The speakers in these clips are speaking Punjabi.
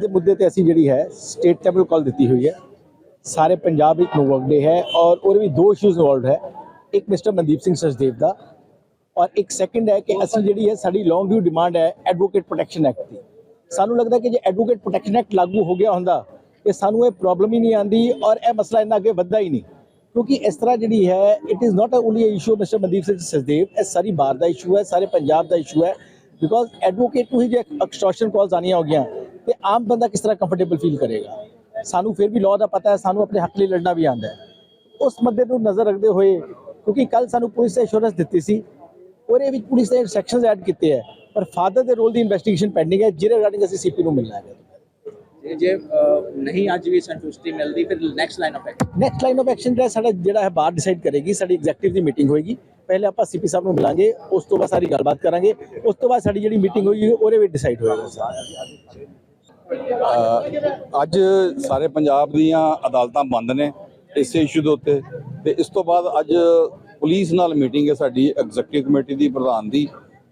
ਦੇ ਮੁੱਦੇ ਤੇ ਅਸੀਂ ਜਿਹੜੀ ਹੈ ਸਟੇਟ ਲੈਵਲ ਕਾਲ ਦਿੱਤੀ ਹੋਈ ਹੈ। ਸਾਰੇ ਪੰਜਾਬ ਵਿੱਚ ਨੋ ਵਰਕ ਡੇ ਹੈ ਔਰ ਉਹਦੇ ਵਿੱਚ ਦੋ ਇਸ਼ੂਜ਼ ਇਨਵੋਲਡ ਹੈ। ਇੱਕ ਮਿਸਟਰ ਮਨਦੀਪ ਸਿੰਘ ਸਚਦੇਵ ਦਾ ਔਰ ਇੱਕ ਸੈਕੰਡ ਹੈ ਕਿ ਅਸੀਂ ਜਿਹੜੀ ਹੈ ਸਾਡੀ ਲੌਂਗ ਡਿਊ ਡਿਮਾਂਡ ਹੈ ਐਡਵੋਕੇਟ ਪ੍ਰੋਟੈਕਸ਼ਨ ਐਕਟ ਦੀ। ਸਾਨੂੰ ਲੱਗਦਾ ਕਿ ਜੇ ਐਡਵੋਕੇਟ ਪ੍ਰੋਟੈਕਸ਼ਨ ਐਕਟ ਲਾਗੂ ਹੋ ਗਿਆ ਹੁੰਦਾ ਤੇ ਸਾਨੂੰ ਇਹ ਪ੍ਰੋਬਲਮ ਹੀ ਨਹੀਂ ਆਂਦੀ ਔਰ ਇਹ ਮਸਲਾ ਇੰਨਾ ਅੱਗੇ ਵੱਧਦਾ ਹੀ ਨਹੀਂ। ਕਿਉਂਕਿ ਇਸ ਤਰ੍ਹਾਂ ਜਿਹੜੀ ਹੈ it is not only issue mister Mandeep Singh Sachdev, ਇਹ ਸਾਰੀ ਬਾਰ ਦਾ ਇਸ਼ੂ ਹੈ, ਸਾਰੇ ਪੰਜਾਬ ਦਾ ਇਸ਼ੂ ਹੈ। ਬਿਕੋਜ਼ ਐਡਵੋਕੇਟ ਨੂੰ ਹੀ ਜੇ ਐਕਸਟੋਰਸ਼ਨ ਕਾਲਸ ਆਣੀਆਂ ਹੋ ਗਈਆਂ ਤੇ ਆਮ ਬੰਦਾ ਕਿਸ ਤਰ੍ਹਾਂ ਕੰਫਰਟੇਬਲ ਫੀਲ ਕਰੇਗਾ? ਸਾਨੂੰ ਫਿਰ ਵੀ ਲਾਅ ਦਾ ਪਤਾ ਹੈ ਸਾਨੂੰ ਆਪਣੇ ਹੱਕ ਲਈ ਲੜਨਾ ਵੀ ਆਉਂਦਾ ਹੈ। ਉਸ ਮੁੱਦੇ ਨੂੰ ਨਜ਼ਰ ਰੱਖਦੇ ਹੋਏ ਕਿਉਂਕਿ ਕੱਲ ਸਾਨੂੰ ਪੁਲਿਸ ਨੇ ਅਸ਼ੋਰੈਂਸ ਦਿੱਤੀ ਸੀ ਉਹਦੇ ਵਿੱਚ ਪੁਲਿਸ ਨੇ ਸੈਕਸ਼ਨਸ ਐਡ ਕੀਤੇ ਹੈ ਪਰ ਫਾਦਰ ਦੇ ਰੋਲ ਦੀ ਇਨਵੈਸਟੀਗੇਸ਼ਨ ਪੈਂਡਿੰਗ ਹੈ ਜਿਹਦੇ ਰਿਗਾਰਡਿੰਗ ਅਸੀਂ ਸੀਪੀ ਨੂੰ ਮਿਲਣਾ ਹੈ। ਜੇ ਨਹੀਂ ਅੱਜ ਵੀ ਸੰਤੁਸ਼ਟੀ ਮਿਲਦੀ ਫਿਰ next line of action next line of action ਜਿਹੜਾ ਸਾਡਾ ਜਿਹੜਾ ਹੈ ਬਾਹਰ ਡਿਸਾਈਡ ਕਰੇਗੀ ਸਾਡੀ ਐਗਜ਼ੈਕਟਿਵ ਦੀ ਮੀਟਿੰਗ ਹੋਏਗੀ। ਪਹਿਲੇ ਆਪਾਂ ਸੀਪੀ ਸਾਹਿਬ ਨੂੰ ਮਿਲਾਂਗੇ ਉਸ ਤੋਂ ਬਾਅਦ ਸਾਰੀ ਗੱਲਬਾਤ ਕਰਾਂਗੇ ਉਸ ਤੋਂ ਬਾਅਦ ਸਾਡੀ ਜਿਹੜੀ ਮੀਟਿੰਗ ਹੋਈ ਉਹਦੇ ਵਿੱਚ ਡਿਸਾਈਡ ਹੋਏਗਾ। ਅੱਜ ਸਾਰੇ ਪੰਜਾਬ ਦੀਆਂ ਅਦਾਲਤਾਂ ਬੰਦ ਨੇ ਇਸੇ ਇਸ਼ੂ ਦੇ ਉੱਤੇ ਤੇ ਇਸ ਤੋਂ ਬਾਅਦ ਅੱਜ ਪੁਲਿਸ ਨਾਲ ਮੀਟਿੰਗ ਹੈ ਸਾਡੀ ਐਗਜ਼ੈਕਟਿਵ ਕਮੇਟੀ ਦੀ, ਪ੍ਰਧਾਨ ਦੀ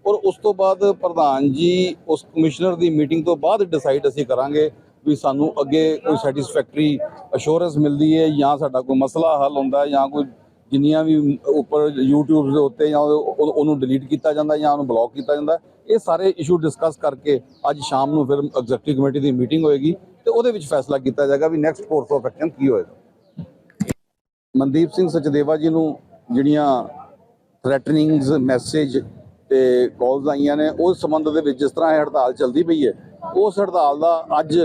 ਔਰ ਉਸ ਤੋਂ ਬਾਅਦ ਪ੍ਰਧਾਨ ਜੀ ਉਸ ਕਮਿਸ਼ਨਰ ਦੀ ਮੀਟਿੰਗ ਤੋਂ ਬਾਅਦ ਡਿਸਾਈਡ ਅਸੀਂ ਕਰਾਂਗੇ ਵੀ ਸਾਨੂੰ ਅੱਗੇ ਕੋਈ ਸੈਟੀਸਫੈਕਟਰੀ ਅਸ਼ੋਰੈਂਸ ਮਿਲਦੀ ਹੈ ਜਾਂ ਸਾਡਾ ਕੋਈ ਮਸਲਾ ਹੱਲ ਹੁੰਦਾ ਹੈ ਜਾਂ ਕੋਈ ਜਿੰਨੀਆਂ ਵੀ ਉੱਪਰ YouTube ਦੇ ਉੱਤੇ ਜਾਂ ਉਹਨੂੰ ਡਿਲੀਟ ਕੀਤਾ ਜਾਂਦਾ ਜਾਂ ਉਹਨੂੰ ਬਲੌਕ ਕੀਤਾ ਜਾਂਦਾ, ਇਹ ਸਾਰੇ ਇਸ਼ੂ ਡਿਸਕਸ ਕਰਕੇ ਅੱਜ ਸ਼ਾਮ ਨੂੰ ਫਿਰ ਐਗਜ਼ੈਕਟਿਵ ਕਮੇਟੀ ਦੀ ਮੀਟਿੰਗ ਹੋਏਗੀ ਤੇ ਉਹਦੇ ਵਿੱਚ ਫੈਸਲਾ ਕੀਤਾ ਜਾਏਗਾ ਵੀ ਨੈਕਸਟ ਕੋਰਸ ਆਫ ਐਕਸ਼ਨ ਕੀ ਹੋਏਗਾ। ਮਨਦੀਪ ਸਿੰਘ ਸਚਦੇਵਾ ਜੀ ਨੂੰ ਜਿਹੜੀਆਂ ਥ੍ਰੈਟਨਿੰਗਸ ਮੈਸੇਜ ਤੇ ਕਾਲਸ ਆਈਆਂ ਨੇ, ਉਸ ਸੰਬੰਧ ਦੇ ਵਿੱਚ ਜਿਸ ਤਰ੍ਹਾਂ ਇਹ ਹੜਤਾਲ ਚੱਲਦੀ ਪਈ ਹੈ, ਉਸ ਹੜਤਾਲ ਦਾ ਅੱਜ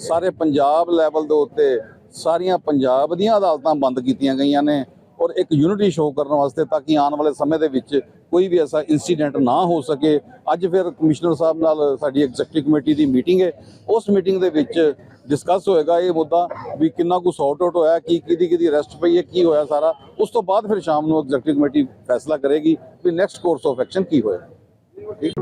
ਸਾਰੇ ਪੰਜਾਬ ਲੈਵਲ ਦੇ ਉੱਤੇ ਸਾਰੀਆਂ ਪੰਜਾਬ ਦੀਆਂ ਅਦਾਲਤਾਂ ਬੰਦ ਕੀਤੀਆਂ ਗਈਆਂ ਨੇ ਔਰ ਇੱਕ ਯੂਨਿਟੀ ਸ਼ੋਅ ਕਰਨ ਵਾਸਤੇ ਤਾਂ ਕਿ ਆਉਣ ਵਾਲੇ ਸਮੇਂ ਦੇ ਵਿੱਚ ਕੋਈ ਵੀ ਐਸਾ ਇਨਸੀਡੈਂਟ ਨਾ ਹੋ ਸਕੇ। ਅੱਜ ਫਿਰ ਕਮਿਸ਼ਨਰ ਸਾਹਿਬ ਨਾਲ ਸਾਡੀ ਐਗਜ਼ੈਕਟਿਵ ਕਮੇਟੀ ਦੀ ਮੀਟਿੰਗ ਹੈ। ਉਸ ਮੀਟਿੰਗ ਦੇ ਵਿੱਚ ਡਿਸਕਸ ਹੋਏਗਾ ਇਹ ਮੁੱਦਾ ਵੀ ਕਿੰਨਾ ਕੁ ਸੌਟ ਆਊਟ ਹੋਇਆ, ਕੀ ਕਿਹਦੀ ਕਿਹਦੀ ਰੈਸਟ ਪਈ ਹੈ, ਕੀ ਹੋਇਆ ਸਾਰਾ। ਉਸ ਤੋਂ ਬਾਅਦ ਫਿਰ ਸ਼ਾਮ ਨੂੰ ਐਗਜ਼ੈਕਟਿਵ ਕਮੇਟੀ ਫੈਸਲਾ ਕਰੇਗੀ ਵੀ ਨੈਕਸਟ ਕੋਰਸ ਆਫ ਐਕਸ਼ਨ ਕੀ ਹੋਏਗਾ ਠੀਕ